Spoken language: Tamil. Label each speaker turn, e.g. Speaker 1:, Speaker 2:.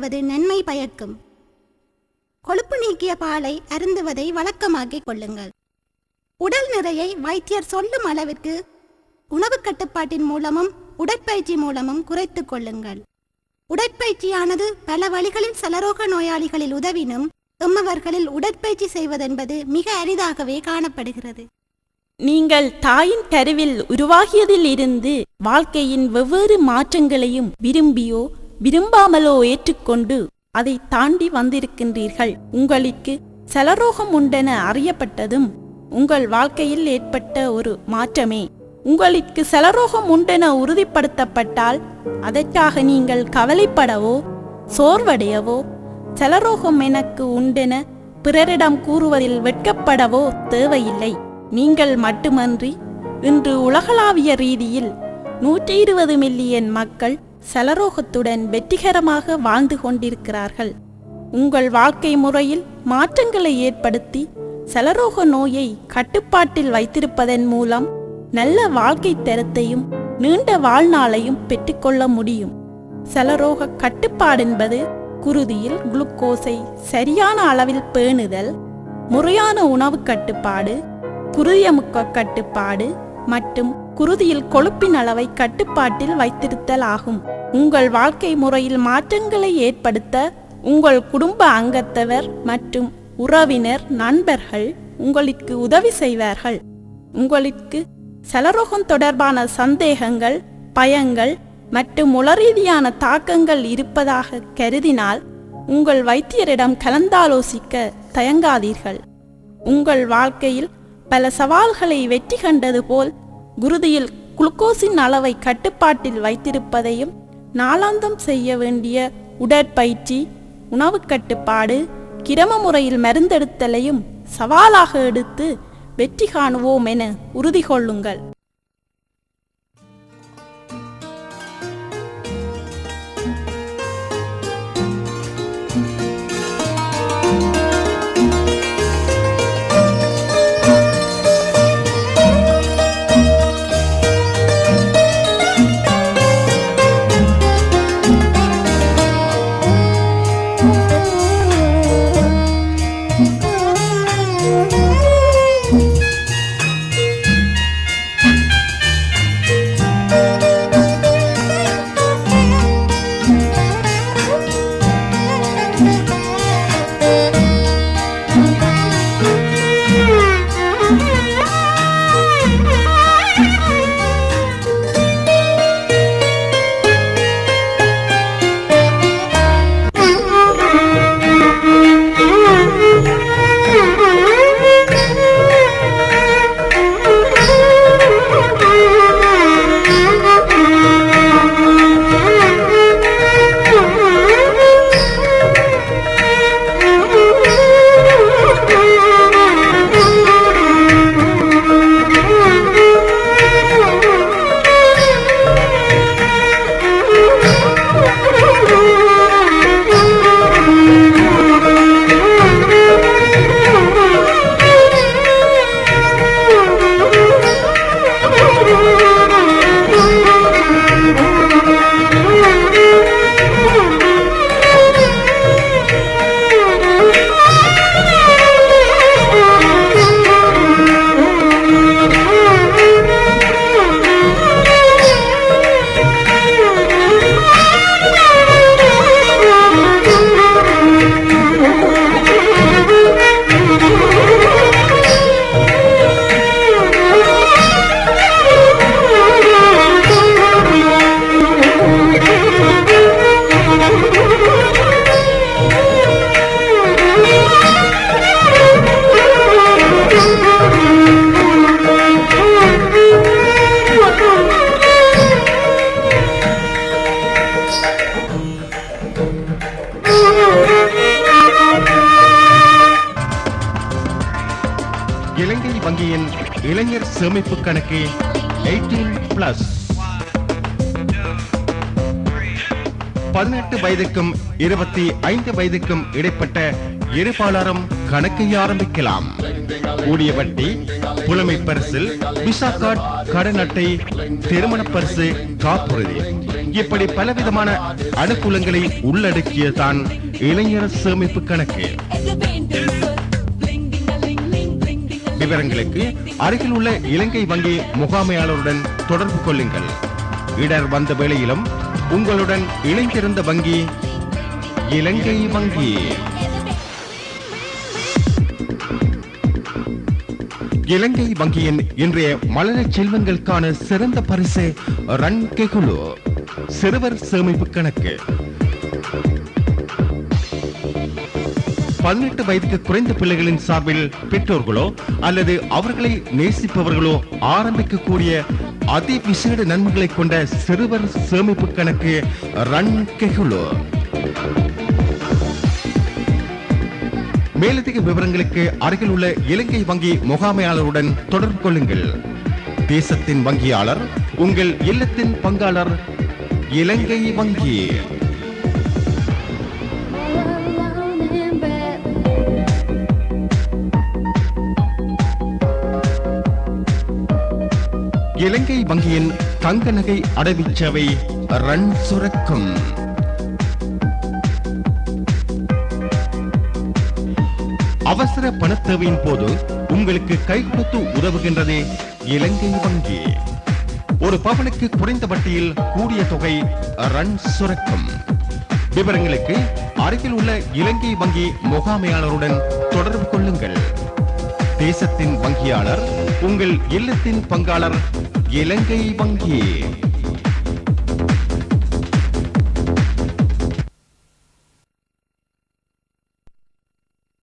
Speaker 1: அருந்துவது நன்மை பயக்கும். கொழுப்பு நீக்கிய பாலை அருந்துவதை வழக்கமாக்கிக் கொள்ளுங்கள். உடல் நிறையை வைத்தியர் சொல்லும் அளவிற்கு உணவு கட்டுப்பாட்டின் மூலமும் உடற்பயிற்சி மூலமும் குறைத்துக் கொள்ளுங்கள். உடற்பயிற்சியானது பல வழிகளில் சலரோக நோயாளிகளில் உதவினும் எம்மவர்களில் உடற்பயிற்சி செய்வதென்பது மிக அரிதாகவே காணப்படுகிறது.
Speaker 2: நீங்கள் தாயின் கருவில் உருவாகியதில் இருந்து வாழ்க்கையின் வெவ்வேறு மாற்றங்களையும் விரும்பியோ விரும்பாமலோ ஏற்றுக்கொண்டு அதை தாண்டி வந்திருக்கின்றீர்கள். உங்களுக்கு செலரோகம் உண்டென அறியப்பட்டதும் உங்கள் வாழ்க்கையில் ஏற்பட்ட ஒரு மாற்றமே. உங்களுக்கு செலரோகம் உண்டென உறுதிப்படுத்தப்பட்டால் அதற்காக நீங்கள் கவலைப்படவோ சோர்வடையவோ செலரோகம் எனக்கு உண்டென பிறரிடம் கூறுவதில் வெட்கப்படவோ தேவையில்லை. நீங்கள் மட்டுமன்றி இன்று உலகளாவிய ரீதியில் நூற்றி இருபது மில்லியன் மக்கள் சலரோகத்துடன் வெற்றிகரமாக வாழ்ந்து கொண்டிருக்கிறார்கள். உங்கள் வாழ்க்கை முறையில் மாற்றங்களை ஏற்படுத்தி சலரோக நோயை கட்டுப்பாட்டில் வைத்திருப்பதன் மூலம் நல்ல வாழ்க்கை தரத்தையும் நீண்ட வாழ்நாளையும் பெற்றுக்கொள்ள முடியும். சலரோக கட்டுப்பாடு என்பது குருதியில் குளுக்கோஸை சரியான அளவில் பேணுதல் முறையான உணவு கட்டுப்பாடு குருதியமுக்க கட்டுப்பாடு மற்றும் குருதியில் கொழுப்பின் அளவை கட்டுப்பாட்டில் வைத்திருத்தல் ஆகும். உங்கள் வாழ்க்கை முறையில் மாற்றங்களை ஏற்படுத்த உங்கள் குடும்ப அங்கத்தவர் மற்றும் உறவினர் நண்பர்கள் உங்களுக்கு உதவி செய்வார்கள். உங்களுக்கு சலரோகம் தொடர்பான சந்தேகங்கள் பயங்கள் மற்றும் உளரீதியான தாக்கங்கள் இருப்பதாக கருதினால் உங்கள் வைத்தியரிடம் கலந்தாலோசிக்க தயங்காதீர்கள். உங்கள் வாழ்க்கையில் பல சவால்களை வெற்றி கண்டது போல் குருதியில் குளுக்கோஸின் அளவை கட்டுப்பாட்டில் வைத்திருப்பதையும் நாளாந்தம் செய்ய வேண்டிய உடற்பயிற்சி உணவு கட்டுப்பாடு கிரம முறையில் மருந்தெடுத்தலையும் சவாலாக எடுத்து வெற்றி காணுவோம் என உறுதி கொள்ளுங்கள்.
Speaker 3: இலங்கை வங்கியின் இளைஞர் சேமிப்பு கணக்கு எயிட்டீன் பிளஸ் பதினெட்டு வயதுக்கும் இருபத்தி ஐந்து வயதுக்கும் இடைப்பட்ட இருபாலரும் கணக்கை ஆரம்பிக்கலாம். கூடிய வட்டி புலமை பரிசில் விசா கார்டு கடன் அட்டை திருமண பரிசு காப்புறுதி. இப்படி பலவிதமான அனுகூலங்களை உள்ளடக்கியதான் இளைஞர் சேமிப்பு கணக்கு. விவரங்களுக்கு அருகில் உள்ள இலங்கை வங்கி முகாமையாளருடன் தொடர்பு கொள்ளுங்கள். இடர் வந்த வேளையிலும் உங்களுடன் இணைந்திருந்த வங்கி இலங்கை வங்கி. இலங்கை வங்கியின் இன்றைய மலர செல்வங்களுக்கான சிறந்த பரிசு ரன் கெகுலு சிறுவர் சேமிப்பு கணக்கு. பதினெட்டு வயதுக்கு குறைந்த பிள்ளைகளின் சார்பில் பெற்றோர்களோ அல்லது அவர்களை நேசிப்பவர்களோ ஆரம்பிக்கக்கூடிய அதி விசேட நன்மைகளை கொண்ட சிறுவர் சேமிப்பு கணக்கு ரன் கெகுலோ. மேலதிக விவரங்களுக்கு அருகில் உள்ள இலங்கை வங்கி முகாமையாளருடன் தொடர்பு கொள்ளுங்கள். தேசத்தின் வங்கியாளர் உங்கள் இல்லத்தின் பங்காளர் இலங்கை வங்கி. இலங்கை வங்கியின் தங்க நகை அடவிச்சவை ரன் சுரக்கும். அவசர பணத்தேவையின் போது உங்களுக்கு கை கொடுத்து உதவுகின்றது இலங்கை வங்கி. ஒரு பவனுக்கு குறைந்த வட்டியில் கூடிய தொகை ரன் சுரக்கும். விவரங்களுக்கு அருகில் உள்ள இலங்கை வங்கி முகாமையாளருடன் தொடர்பு கொள்ளுங்கள். தேசத்தின் வங்கியாளர் உங்கள் இல்லத்தின் பங்காளர் இலங்கை வங்கி